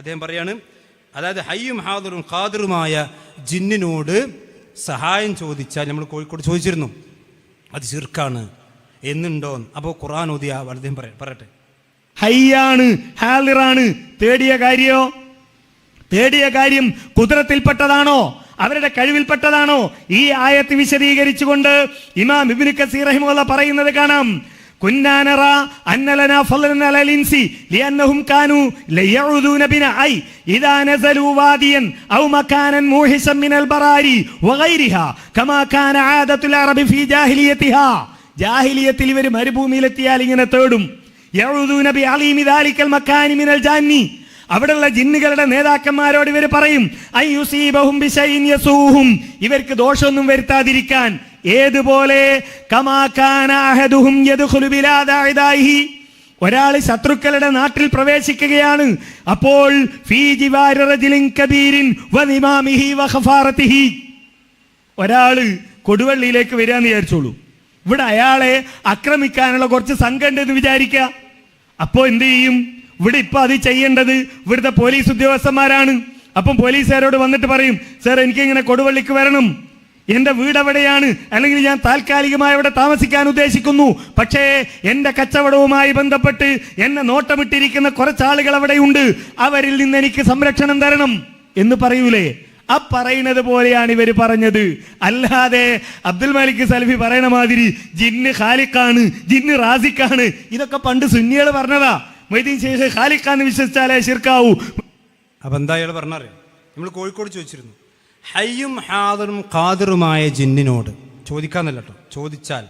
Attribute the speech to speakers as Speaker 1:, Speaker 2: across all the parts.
Speaker 1: അദ്ദേഹം പറയാണ് അതായത് ഹയ്യും ഹാദറും ഖാദറുമായ ജിന്നിനോട് സഹായം ചോദിച്ചാൽ നമ്മൾ കോഴിക്കോട് ചോദിച്ചിരുന്നു അത് ചെറുക്കാണ് എന്നുണ്ടോ? അപ്പോൾ ഖുറാൻ ഓതിയ അദ്ദേഹം പറയ- പറയട്ടെ.
Speaker 2: ഹയ്യാണ് ഹാലിറാണ് തേടിയ കാര്യോ? തേടിയ കാര്യം കുതിരത്തിൽപ്പെട്ടതാണോ? അവരുടെ കഴിവിൽപ്പെട്ടതാണോ? ഈ ആയത്ത് വിശദീകരിച്ചുകൊണ്ട് ഇമാം ഇബ്നു കസീർ റഹിമുള്ള പറയുന്നത് കാണാം. കുന്നാനറ അന്നലന ഫളന അലലിൻസി ലിഅന്നഹും കാനു ലയഉദൂന ബിന ഐ ഇദാ നസലു വാദിയൻ ഔ മകാനൻ മൂഹിസൻ മിനൽ ബറാരി വഗൈരിഹാ കമാ കാന ആദത്തുൽ അറബി ഫീ ജാഹിലിയത്തിഹാ. ജാഹിലിയത്തിൽ ഇവർ മരുഭൂമിയിലെത്തിയാൽ ഇങ്ങനെ തേടും. യഊദൂന ബി അലീമി ദാലിക്കൽ മക്കാനി മിനൽ ജാന്നി. അവിടെയുള്ള ജിന്നുകളുടെ നേതാക്കന്മാരോട് ഇവർ പറയും ഇവർക്ക് ദോഷമൊന്നും വരുത്താതിരിക്കാൻ. ഏതുപോലെ? ഒരാൾ ശത്രുക്കളുടെ നാട്ടിൽ പ്രവേശിക്കുകയാണ്. അപ്പോൾ ഒരാൾ കൊടുവള്ളിയിലേക്ക് വരികയെന്ന് വിചാരിച്ചോളൂ. ഇവിടെ അയാളെ ആക്രമിക്കാനുള്ള കുറച്ച് സംഘം ഉണ്ടെന്ന് വിചാരിക്കുക. അപ്പോൾ എന്ത് ചെയ്യും? ഇവിടെ ഇപ്പൊ അത് ചെയ്യേണ്ടത് ഇവിടുത്തെ പോലീസ് ഉദ്യോഗസ്ഥന്മാരാണ്. അപ്പം പോലീസുകാരോട് വന്നിട്ട് പറയും സാർ എനിക്ക് ഇങ്ങനെ കൊടുവള്ളിക്ക് വരണം. എന്റെ വീട് എവിടെയാണ് അല്ലെങ്കിൽ ഞാൻ താൽക്കാലികമായി അവിടെ താമസിക്കാൻ ഉദ്ദേശിക്കുന്നു. പക്ഷേ എന്റെ കച്ചവടവുമായി ബന്ധപ്പെട്ട് എന്നെ നോട്ടമിട്ടിരിക്കുന്ന കുറച്ചാളുകൾ അവിടെയുണ്ട്. അവരിൽ നിന്ന് എനിക്ക് സംരക്ഷണം തരണം. എന്ന് പറയൂലേ? ആ പറയുന്നത് പോലെയാണ് ഇവർ പറഞ്ഞത്. അല്ലാതെ അബ്ദുൽ മാലിക് സലഫി പറയണ മാതിരി ജിന്ന് ഖാലിഖാണ് ജിന്ന് റാസിഖാണ്. ഇതൊക്കെ പണ്ട് സുന്നികൾ പറഞ്ഞതാ. മൊയ്തീൻ ശേഷ് ഖാലിഖാന്ന് വിശ്വസിച്ചാലേ ശിർക്കാവൂ.
Speaker 1: അപ്പം എന്താ അയാൾ പറഞ്ഞറിയാം? നമ്മൾ കോഴിക്കോട് ചോദിച്ചിരുന്നു. ഹയ്യും ഹാദറും ഖാദറുമായ ജിന്നിനോട് ചോദിക്കാന്നല്ല കേട്ടോ ചോദിച്ചാൽ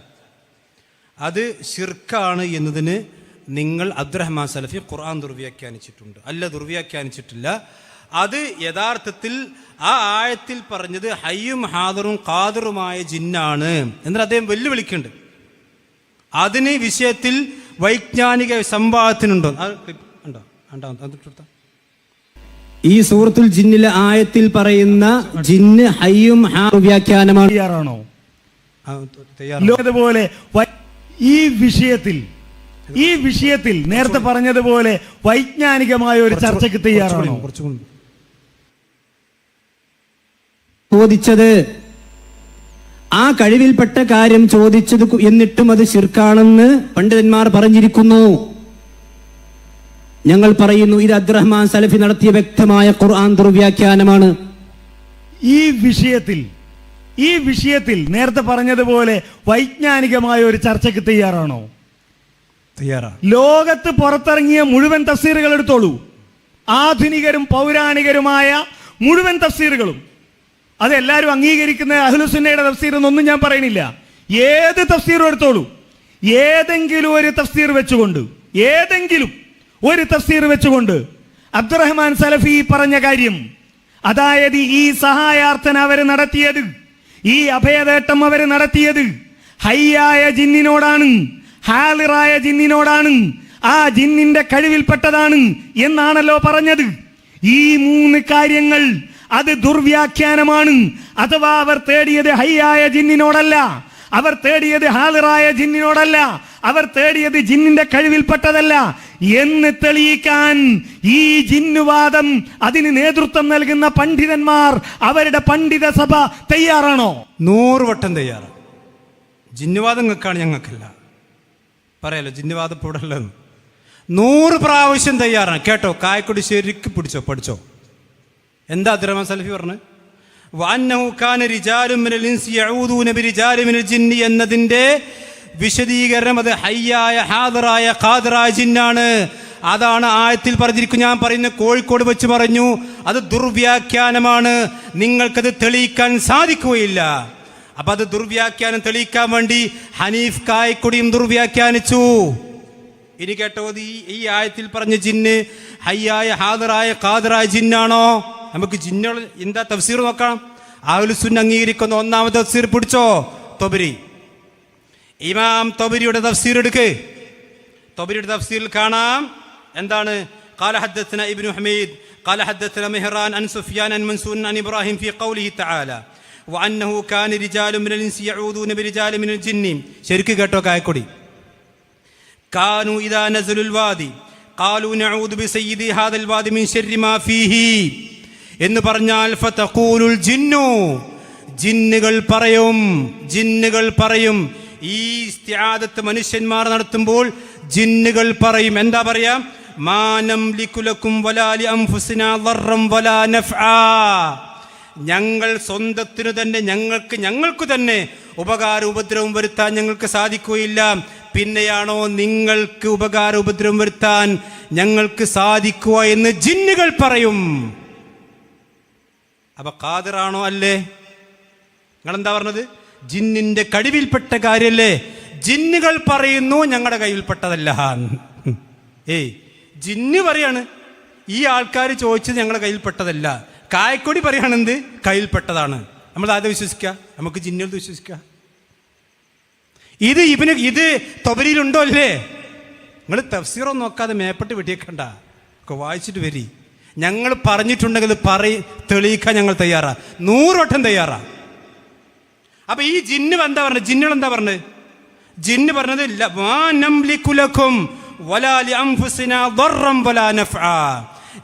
Speaker 1: അത് ഷിർക്കാണ് എന്നതിന് നിങ്ങൾ അബ്ദുറഹ്മാൻ സലഫി ഖുർആൻ ദുർവ്യാഖ്യാനിച്ചിട്ടുണ്ട്. അല്ല ദുർവ്യാഖ്യാനിച്ചിട്ടില്ല. അത് യഥാർത്ഥത്തിൽ ആ ആയത്തിൽ പറഞ്ഞത് ഹയ്യും ഹാദറും ഖാദറുമായ ജിന്നാണ്. എന്നാൽ അദ്ദേഹം വെല്ലുവിളിക്കുന്നുണ്ട്. അതിന് വിഷയത്തിൽ വൈജ്ഞാനിക സംവാദത്തിനുണ്ടോ. ഉണ്ടോ? ഉണ്ടോ അത്.
Speaker 3: ഈ സൂറത്തുൽ ജിന്നിലെ ആയത്തിൽ പറയുന്ന ജിന്ന് ഹയ്യും ഹാ- വ്യാഖ്യാനമാണ്.
Speaker 2: തയ്യാറാണോ? വ- ഈ വിഷയത്തിൽ ഈ വിഷയത്തിൽ നേരത്തെ പറഞ്ഞതുപോലെ വൈജ്ഞാനികമായ ഒരു ചർച്ചയ്ക്ക് തയ്യാറാണോ?
Speaker 3: ചോദിച്ചത് ആ കഴിവിൽപ്പെട്ട കാര്യം ചോദിച്ചത് എന്നിട്ടും അത് ശിർക്കാണെന്ന് പണ്ഡിതന്മാർ പറഞ്ഞിരിക്കുന്നു. ഞങ്ങൾ പറയുന്നു ഇത് അബ്ദുറഹ്മാൻ സലഫി നടത്തിയ വ്യക്തമായ ഖുർആൻ ദുർവ്യാഖ്യാനമാണ്.
Speaker 2: ഈ വിഷയത്തിൽ ഈ വിഷയത്തിൽ നേരത്തെ പറഞ്ഞതുപോലെ വൈജ്ഞാനികമായ ഒരു ചർച്ചയ്ക്ക് തയ്യാറാണോ?
Speaker 1: തയ്യാറാണ്.
Speaker 2: ലോകത്ത് പുറത്തിറങ്ങിയ മുഴുവൻ തഫ്സീറുകൾ എടുത്തോളൂ. ആധുനികരും പൗരാണികരുമായ മുഴുവൻ തഫ്സീറുകളും. അതെല്ലാവരും അംഗീകരിക്കുന്ന അഹ്ലുസുന്നയുടെ തഫ്സീർ എന്നൊന്നും ഞാൻ പറയണില്ല ഏത് തഫ്സീറും എടുത്തോളൂ. ഏതെങ്കിലും ഒരു തഫ്സീർ വെച്ചുകൊണ്ട് ഏതെങ്കിലും ഒരു തഫ്സീർ വെച്ചുകൊണ്ട് അബ്ദുറഹ്മാൻ സലഫി പറഞ്ഞ കാര്യം അതായത് ഈ സഹായാർത്ഥന അവർ നടത്തിയത് ഈ അഭയതേട്ടം അവർ നടത്തിയത് ഹയ്യായ ജിന്നിനോടാണ് ഹാലിറായ ജിന്നിനോടാണ് ആ ജിന്നിന്റെ കഴിവിൽപ്പെട്ടതാണ് എന്നാണല്ലോ പറഞ്ഞത്. ഈ മൂന്ന് കാര്യങ്ങൾ അത് ദുർവ്യാഖ്യാനമാണ്. അഥവാ അവർ തേടിയത് ഹയ്യായ ജിന്നിനോടല്ല. അവർ തേടിയത് ഹാലിറായ ജിന്നിനോടല്ല. അവർ തേടിയത് ജിന്നിന്റെ കഴിവിൽപ്പെട്ടതല്ല. എന്ന് തെളിയിക്കാൻ ഈ ജിന്നുവാദം അതിന് നേതൃത്വം നൽകുന്ന പണ്ഡിതന്മാർ അവരുടെ പണ്ഡിത സഭ തയ്യാറാണോ?
Speaker 1: നൂറ് വട്ടം തയ്യാറാണ്. ജിന്നുവാദം നിങ്ങൾക്കാണ് ഞങ്ങൾക്കല്ല. പറയാലോ ജിന്നുവാദം ഇവിടെ നൂറ് പ്രാവശ്യം തയ്യാറാണ്. കേട്ടോ കായക്കൊടി ശരിക്ക് പിടിച്ചോ പഠിച്ചോ. എന്താ അബ്ദുറഹ്മാൻ സലഫി പറഞ്ഞു? എന്നതിന്റെ വിശദീകരണം അത് ഹയ്യായ ഹാദറായ ഖാദറായ ജിന്നാണ്. അതാണ് ആയത്തിൽ പറഞ്ഞിരിക്കും ഞാൻ പറയുന്ന കോഴിക്കോട് വെച്ച് പറഞ്ഞു. അത് ദുർവ്യാഖ്യാനമാണ്. നിങ്ങൾക്കത് തെളിയിക്കാൻ സാധിക്കുകയില്ല. അപ്പൊ അത് ദുർവ്യാഖ്യാനം തെളിയിക്കാൻ വേണ്ടി ഹനീഫ് കായക്കൊടിയും ദുർവ്യാഖ്യാനിച്ചു. ഇനി കേട്ടോ ഈ ഈ ആയത്തിൽ പറഞ്ഞ ജിന്ന് ഹയ്യായ ഹാദറായ ഖാദറായ ജിന്നാണോ? നമുക്ക് ജിന്നുകൾ എന്താ തഫ്സീർ നോക്കാം ആഹുലുസുൻ അംഗീകരിക്കുന്ന ഒന്നാമത്തെ തഫ്സീർ പിടിച്ചോ തൊബരി ഇമാം തൊബരിയുടെ തഫ്സീർ എടുക്ക് തൊബരിയുടെ തഫ്സീറിൽ കാണാം എന്താണ് قال حدثنا ابن حميد قال حدثنا مهران عن سفيان عن منصور عن ابراهيم في قوله تعالى وانه كان رجال من الانس يعوذون برجال من الجن ശരിക്ക് കേട്ടോ കായക്കൊടി كانوا إذا نزلوا الوادي ഖാലു നഊദു ബിസയ്യിദി ഹാദൽ വാദി മിൻ ശർരി മാ ഫീഹി എന്ന് പറഞ്ഞാൽ ഫതഖൂലുൽ ജിന്നു. ജിന്നുകൾ പറയും ജിന്നുകൾ പറയും. ഈ ഇസ്തിആദത്ത് മനുഷ്യന്മാർ നടത്തുമ്പോൾ ജിന്നുകൾ പറയും. എന്താ പറയാ? മാനം ലിക്കുലക്കും വലാലി അംഫുസിന വലാ നഫ്ആ. ഞങ്ങൾ സ്വന്തത്തിനു തന്നെ ഞങ്ങൾക്ക് ഞങ്ങൾക്ക് തന്നെ ഉപകാര ഉപദ്രവം വരുത്താൻ ഞങ്ങൾക്ക് സാധിക്കുകയില്ല. പിന്നെയാണോ നിങ്ങൾക്ക് ഉപകാര ഉപദ്രവം വരുത്താൻ ഞങ്ങൾക്ക് സാധിക്കുക എന്ന് ജിന്നുകൾ പറയും. അപ്പൊ കാതിറാണോ അല്ലേ? നിങ്ങൾ എന്താ പറഞ്ഞത്? ജിന്നിന്റെ കഴിവിൽപ്പെട്ട കാര്യമല്ലേ ജിന്നുകൾ പറയുന്നു ഞങ്ങളുടെ കയ്യിൽപ്പെട്ടതല്ല. ഏയ് ജിന്ന് പറയാണ് ഈ ആൾക്കാർ ചോദിച്ചത് ഞങ്ങളുടെ കയ്യിൽപ്പെട്ടതല്ല. കായക്കൊടി പറയുകയാണെന്ത് കയ്യിൽപ്പെട്ടതാണ്. നമ്മൾ ആദ്യം വിശ്വസിക്കുക നമുക്ക് ജിന്നുകൾ വിശ്വസിക്കുക ഇത് ഇവന് ഇത് തൊബരിയിലുണ്ടോ അല്ലേ? നിങ്ങൾ തഫ്സീറൊന്നും നോക്കാതെ മേപ്പെട്ട് വെട്ടിയേക്കണ്ട. ഒക്കെ വായിച്ചിട്ട് വരി. ഞങ്ങൾ പറഞ്ഞിട്ടുണ്ടെങ്കിൽ പറ തെളിയിക്കാൻ ഞങ്ങൾ തയ്യാറാ. നൂറോട്ടം തയ്യാറാ. അപ്പൊ ഈ ജിന്ന് എന്താ പറഞ്ഞത്? ജിന്നുകൾ എന്താ പറഞ്ഞത്? ജിന്ന് പറഞ്ഞത്.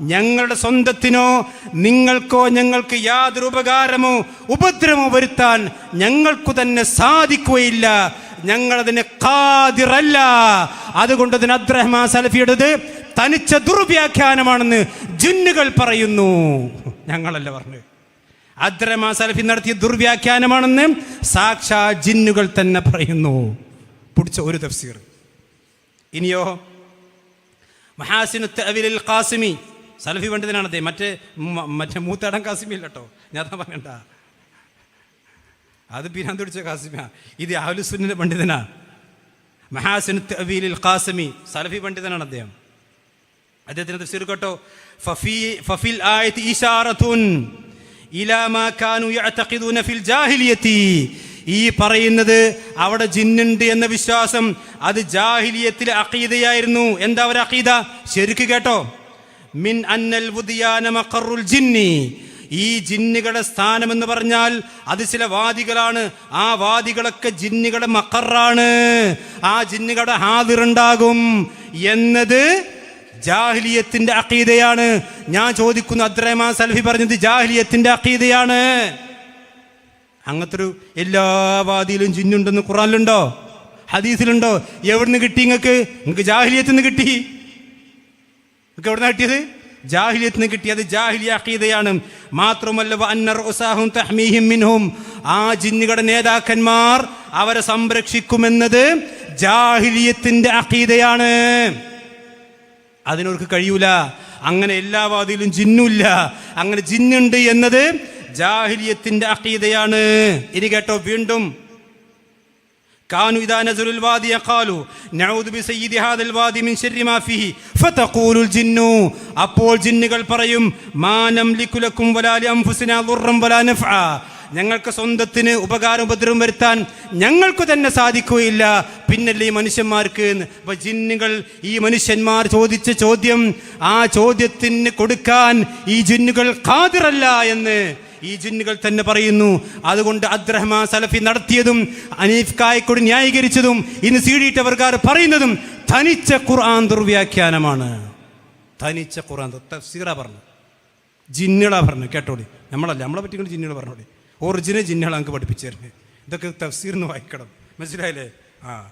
Speaker 1: ഞങ്ങളുടെ സ്വന്തത്തിനോ നിങ്ങൾക്കോ ഞങ്ങൾക്ക് യാതൊരു ഉപകാരമോ ഉപദ്രവമോ വരുത്താൻ ഞങ്ങൾക്കു തന്നെ സാധിക്കുകയില്ല. ഞങ്ങളതിന് കാതിറല്ല അതുകൊണ്ട് അതിന് അബ്രഹ്മ സലഫിയുടേത് തനിച്ച ദുർവ്യാഖ്യാനമാണെന്ന് ജിന്നുകൾ പറയുന്നു. ഞങ്ങളല്ല പറഞ്ഞു അദ്രമാ സലഫി നടത്തിയ ദുർവ്യാഖ്യാനമാണെന്ന് സാക്ഷാ ജിന്നുകൾ തന്നെ പറയുന്നു. പിടിച്ച ഒരു തഫ്സീർ. ഇനിയോ മഹാസിനു കാസിമി സലഫി പണ്ഡിതനാണ് അദ്ദേഹം. മറ്റേ മറ്റേ മൂത്തടം കാസിമി ഇല്ലട്ടോ ഞാൻ അതാ പറയണ്ട. അത് പിന്നാന്ത് പിടിച്ച കാസിമ ഇത് ആഹുലുസുന്നിന്റെ പണ്ഡിതനാ. മഹാസിനു കാസിമി സലഫി പണ്ഡിതനാണ് അദ്ദേഹം. അദ്ദേഹത്തിന് തഫ്സീർ കേട്ടോ. ഫഫി ഫഫിൽ ആയത്ത് ഇലാ മാ കാനു യഅതഖിദൂന ഫിൽ ജാഹിലിയത്തി. ഈ പറയുന്നത് അവിടെ ജിന്നുണ്ട് എന്ന വിശ്വാസം അത് ജാഹിലിയത്തിലെ അഖീദയായിരുന്നു. എന്താ ഒരു അഖീദ? ശരിക്ക് കേട്ടോ. മിൻ അന്നൽ മഖറുൽ ജിന്നി. ഈ ജിന്നുകളുടെ സ്ഥാനം എന്ന് പറഞ്ഞാൽ അത് ചില വാദികളാണ്. ആ വാദികളൊക്കെ ജിന്നുകളുടെ മക്കറാണ് ആ ജിന്നുകളുടെ ഹാദിറുണ്ടാകും. എന്നത് ജാഹിലിയത്തിന്റെ അക്കീതയാണ് ഞാൻ ചോദിക്കുന്നു അദ്രഹ്മാൻ സൽഫി പറഞ്ഞത് ജാഹിലിയത്തിന്റെ അക്കീതയാണ് അങ്ങനത്തെ ഒരു എല്ലാ വാദിയിലും ജിന്നുണ്ടെന്ന് ഖുറാനിലുണ്ടോ ഹദീസിലുണ്ടോ? എവിടുന്ന് കിട്ടി നിങ്ങൾക്ക് നിങ്ങൾക്ക് ജാഹിലിയത്തിൽ നിന്ന് കിട്ടി. നിങ്ങൾക്ക് എവിടുന്ന കിട്ടിയത്? ജാഹിലിയത്തിൽ നിന്ന് കിട്ടിയത് ജാഹിലിയ അഖീദയാണ്. മാത്രമല്ല മിൻഹും. ആ ജിന്നുകളുടെ നേതാക്കന്മാർ അവരെ സംരക്ഷിക്കുമെന്നത് ജാഹിലിയത്തിന്റെ അക്കീതയാണ് അതിനവർക്ക് കഴിയൂല അങ്ങനെ എല്ലാ വാദിയിലും ജിന്നുമില്ല അങ്ങനെ ജിന്നുണ്ട് എന്നത് ജാഹിലിയത്തിന്റെ അക്കീതയാണ് ഇനി കേട്ടോ വീണ്ടും كانوا إذا نزلوا الوادي قالوا نعوذ بسيد هذا الوادي من شر ما فيه فتقول الجن അപ്പോൾ ജിന്നുകൾ പറയും മാ നംലിക്കു ലക്കും വലാ ലിഅൻഫുസിനാ ദുർറൻ വലാ നഫ്ആ ഞങ്ങൾക്ക് സ്വന്തത്തിന് ഉപകാരം ഉപദ്രവം വരുത്താൻ ഞങ്ങൾക്ക് തന്നെ സാധിക്കുകയില്ല. പിന്നല്ലേ ഈ മനുഷ്യന്മാർക്ക്. അപ്പൊ ജിന്നുകൾ ഈ മനുഷ്യന്മാർ ചോദിച്ച ചോദ്യം ആ ചോദ്യത്തിന് കൊടുക്കാൻ ഈ ജിന്നുകൾ കാതിറല്ല എന്ന് ഈ ജിന്നുകൾ തന്നെ പറയുന്നു. അതുകൊണ്ട് അബ്ദുറഹ്മാൻ സലഫി നടത്തിയതും അനീഫ് കായക്കൊടി ന്യായീകരിച്ചതും ഇന്ന് സീഡിയിട്ടവർക്കാർ പറയുന്നതും തനിച്ച ഖുർആൻ ദുർവ്യാഖ്യാനമാണ്. തനിച്ച ഖുർആൻ തഫ്സീറ പറഞ്ഞു ജിന്നുകളാ പറഞ്ഞു കേട്ടോടി? നമ്മളല്ല. നമ്മളെ പറ്റി ജിന്നുകൾ പറഞ്ഞോടി. ഒറിജിനൽ ജിന്നുകൾ നമുക്ക് പഠിപ്പിച്ചു തരുന്നത് ഇതൊക്കെ തഫ്സീറിന് വായിക്കണം. മനസ്സിലായില്ലേ? ആ.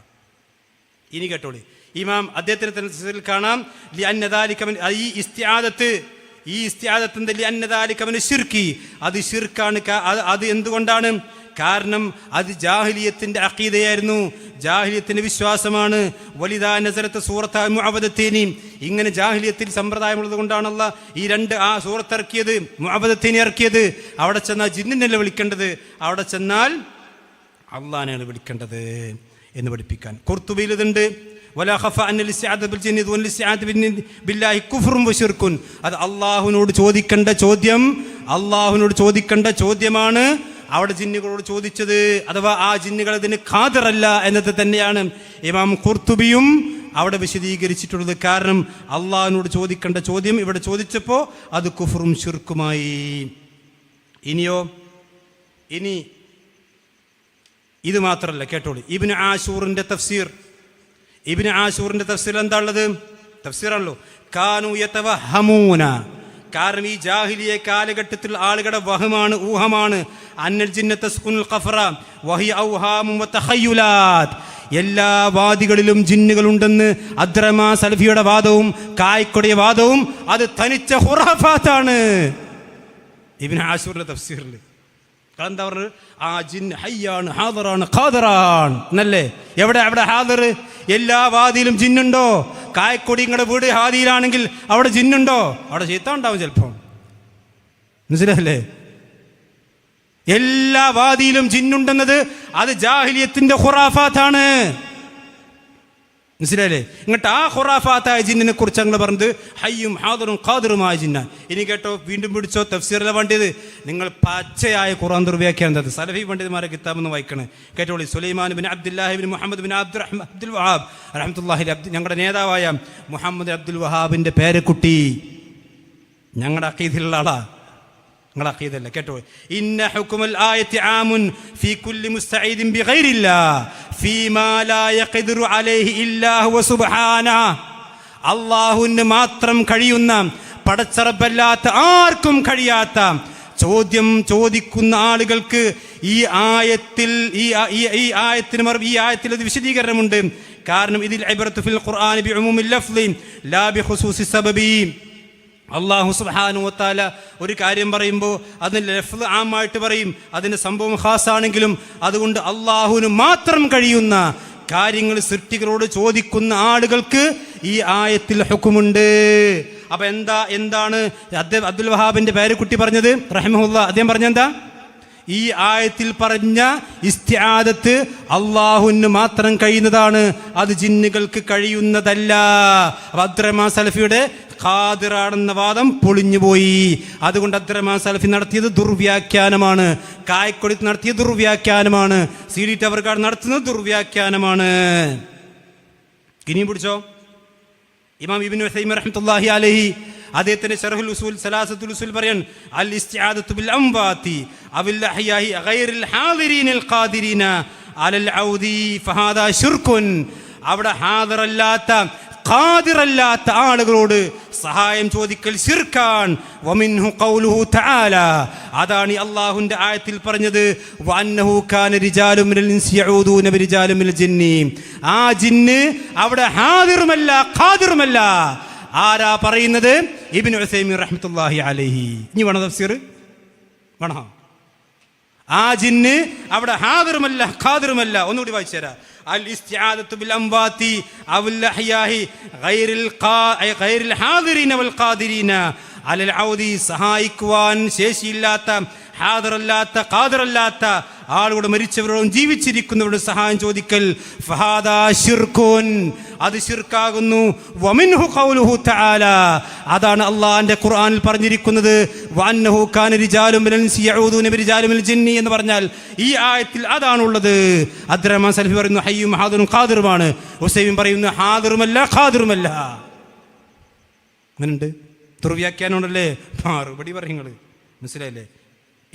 Speaker 1: ഇനി കേട്ടോളി. ഇമാം അദ്ദേഹത്തിന് തഫ്സീറിൽ കാണാം. അന്നദാലിക്കമൻ ഈ ഇസ്തിയാദത്ത്. ഈ ഇസ്ത്യാദത്തിന്റെ അന്നദാലിക്കമന് ശിർക്കി. അത് ശിർക്കാണ് അത് എന്തുകൊണ്ടാണ്? കാരണം അത് ജാഹ്ലിയത്തിന്റെ അക്കീതയായിരുന്നു ജാഹ്ലിയത്തിന്റെ വിശ്വാസമാണ്. വലിതാ നസരത്ത് സൂറത്ത് മുഅബദത്തേനി ഇങ്ങനെ ജാഹിലിയത്തിൽ സമ്പ്രദായമുള്ളത് കൊണ്ടാണല്ല ഈ രണ്ട് ആ സൂറത്ത് ഇറക്കിയത് മുഅബദത്തേനി ഇറക്കിയത്. അവിടെ ചെന്നാൽ ജിന്നിനല്ല വിളിക്കേണ്ടത്? അവിടെ ചെന്നാൽ അള്ളാനെയാണ് വിളിക്കേണ്ടത് എന്ന് പഠിപ്പിക്കാൻ. കുർത്തുബയിൽ ഇതുണ്ട്. അത് അള്ളാഹുവിനോട് ചോദിക്കേണ്ട ചോദ്യം അള്ളാഹുവിനോട് ചോദിക്കേണ്ട ചോദ്യമാണ്. അവിടെ ജിന്നുകളോട് ചോദിച്ചത് അഥവാ ആ ജിന്നുകൾ അതിന് ഖാദിറല്ല എന്നത് തന്നെയാണ് ഇമാം കുർത്തുബിയും അവിടെ വിശദീകരിച്ചിട്ടുള്ളത്. കാരണം അള്ളാഹിനോട് ചോദിക്കേണ്ട ചോദ്യം ഇവിടെ ചോദിച്ചപ്പോൾ അത് കുഫറും ഷിർക്കുമായി ഇനിയോ? ഇനി ഇത് മാത്രമല്ല കേട്ടോളൂ. ഇബിന് ആഷൂറിന്റെ തഫ്സീർ. ഇബിന് ആഷൂറിന്റെ തഫ്സീർ എന്താ ഉള്ളത്? തഫ്സീറാണല്ലോ. കാനു യതവഹമൂന. കാരണം ഈ ജാഹിലിയ കാലഘട്ടത്തിൽ ആളുകളുടെ വഹമാണ് ഊഹമാണ്. അന്നൽ ജിന്നത്ത എല്ലാ വാദികളിലും ജിന്നുകളുണ്ടെന്ന് അദ്രമ സലഫിയുടെ വാദവും കായ്ക്കൊടിയ വാദവും അത് തനിച്ച ഹുറാഫാത്താണ് ഇബിൻ ആശൂറിലെ തഫ്സീറിൽ എന്താ ആ ജിൻ ഹയ്യാണ് ഹാദറാണ് ഖാദറാണ്. എന്നല്ലേ? എവിടെ അവിടെ ഹാദർ? എല്ലാ വാതിയിലും ജിന്നുണ്ടോ? കായക്കൊടി നിങ്ങളുടെ വീട് ഹാദിയിലാണെങ്കിൽ അവിടെ ജിന്നുണ്ടോ? അവിടെ ചീത്ത ഉണ്ടാവും ചിലപ്പോൾ മനസ്സിലല്ലേ എല്ലാ വാതിയിലും ജിന്നുണ്ടെന്നത് അത് ജാഹിലിയത്തിന്റെ ഖുറാഫാത്താണ്. മനസ്സിലായില്ലേ? ഇങ്ങോട്ട് ആ ഖുറാഫാത്തായ ജിന്നിനെ കുറിച്ച് ഞങ്ങൾ പറഞ്ഞത് ഹയ്യും ഹാദറും ഖാദറുമായ ജിന്ന ഇനി കേട്ടോ വീണ്ടും പിടിച്ചോ തഫ്സീറിലെ വേണ്ടിയത് നിങ്ങൾ പച്ചയായ ഖുറാൻ ദുർവ്യാഖ്യാനം സലഫി പണ്ഡിതന്മാരെ കിതാബെന്ന് വായിക്കണേ. കേട്ടോളി Sulaiman bin Abdullahi bin Muhammad bin Abdul Abdul Wahhab റഹ്മത്തുല്ലാഹി അബ്ദു ഞങ്ങളുടെ നേതാവായ മുഹമ്മദ് അബ്ദുൽ വഹാബിന്റെ പേരക്കുട്ടി ഞങ്ങളുടെ അക്കീതിലുള്ള ആളാ. നിങ്ങളുടെ കേട്ടോ ഇന്ന ഹുക്കുമൽ ആയത്തി ആമുൻ ഫീ കുല്ലി മുസ്തഈദിൻ ബിഗൈരില്ലാ. അല്ലാഹുവിന് മാത്രം കഴിയുന്ന പടച്ചറപ്പല്ലാത്ത ആർക്കും കഴിയാത്ത ചോദ്യം ചോദിക്കുന്ന ആളുകൾക്ക് ഈ ആയത്തിൽ ഈ ഈ ആയത്തിന് മറു ഈ ആയത്തിൽ അത് വിശദീകരണമുണ്ട്. കാരണം ഇതിൽ ഖുർആൻ ബി ലാ ബി സബബി. അള്ളാഹു സുബ്ഹാനഹു വതാല ഒരു കാര്യം പറയുമ്പോൾ അതിന് ലഫ് ആമായിട്ട് പറയും. അതിന്റെ സംഭവം ഖാസാണെങ്കിലും അതുകൊണ്ട് അള്ളാഹുവിന് മാത്രം കഴിയുന്ന കാര്യങ്ങൾ സൃഷ്ടികളോട് ചോദിക്കുന്ന ആളുകൾക്ക് ഈ ആയത്തിൽ ഹുക്കുമുണ്ട്. അപ്പൊ എന്താ എന്താണ്? അദ്ദേഹം അബ്ദുൽ വഹാബിന്റെ പേര് പേരക്കുട്ടി പറഞ്ഞത്? റഹിമഹുല്ല അദ്ദേഹം പറഞ്ഞെന്താ ഈ ആയത്തിൽ പറഞ്ഞ ഇസ്ത്യാദത്ത് അള്ളാഹുവിന് മാത്രം കഴിയുന്നതാണ്. അത് ജിന്നുകൾക്ക് കഴിയുന്നതല്ല. അബ്ദുറഹ്മാൻ സലഫിയുടെ ഖാദിറാണെന്ന വാദം പൊളിഞ്ഞുപോയി. അതുകൊണ്ട് അബ്ദുറഹ്മാൻ സലഫി നടത്തിയത് ദുർവ്യാഖ്യാനമാണ്. കായക്കൊടി നടത്തിയ ദുർവ്യാഖ്യാനമാണ്. സി ഡി ടവർക്കാർ നടത്തുന്നത് ദുർവ്യാഖ്യാനമാണ്. ഇനിയും പിടിച്ചോ? ഇമാം ഇബ്നു ഉസൈമി റഹ്മത്തുള്ളാഹി അലൈഹി അദ്ദേഹത്തിന്റെ ശർഹുൽ ഉസൂൽ സലാസത്തുൽ ഉസൂൽ പറയാൻ അൽ ഇസ്തിആദത്തു ബിൽ അംവാതി അവിൽ അഹ്യാഹി ഗൈറിൽ ഹാദിരീനിൽ ഖാദിരീന അലൽ ഔദി ഫഹാദാ ശിർകുൻ അവിടെ ഹാദിറല്ലാത്ത ഖാദിറല്ലാത്ത ആളുകളോട് സഹായം ചോദിക്കൽ ശിർക്കാൻ വമിൻഹു ഖൗലുഹു തആല. അതാണ് ഈ അള്ളാഹുവിന്റെ ആയത്തിൽ പറഞ്ഞത്. കാന മിനൽ ജിന്നി. ആ ജിന്ന് അവിടെ ഹാദിറുമല്ല ഖാദിറുമല്ല. ആരാ പറയുന്നത്? ഇബ്നു ഉസൈമി അലൈഹി. ഇനി വേണോ തഫ്സീർ? വേണോ? ആ ജിന്ന് അവിടെ ഹാദിറുമല്ല ഖാദിറുമല്ല. ഒന്നുകൂടി വായിച്ചു തരാം. സഹായിക്കുവാൻ ശേഷിയില്ലാത്ത ഹാദിറല്ലാത്ത ഖാദറല്ലാത്ത ആളുകളുടെ മരിച്ചവരോടും ജീവിച്ചിരിക്കുന്നവരുടെ സഹായം ചോദിക്കൽ അത് ശിർക്കാകുന്നു. അതാണ് അള്ളാഹിന്റെ ഖുർആനിൽ പറഞ്ഞിരിക്കുന്നത്. എന്ന് പറഞ്ഞാൽ ഈ ആയത്തിൽ അതാണുള്ളത്. അബ്ദുറഹ്മാൻ സൽഫി പറയുന്നു ഹയ്യും ഹാദറും ഖാദിറുമാണ്. ഹുസൈൻ പറയുന്നു ഹാദിറുമല്ല ഖാദിറുമല്ല. അങ്ങനുണ്ട് ദുർവ്യാഖ്യാനമുണ്ടല്ലേ മറുപടി പറയുന്നത് മനസ്സിലായില്ലേ?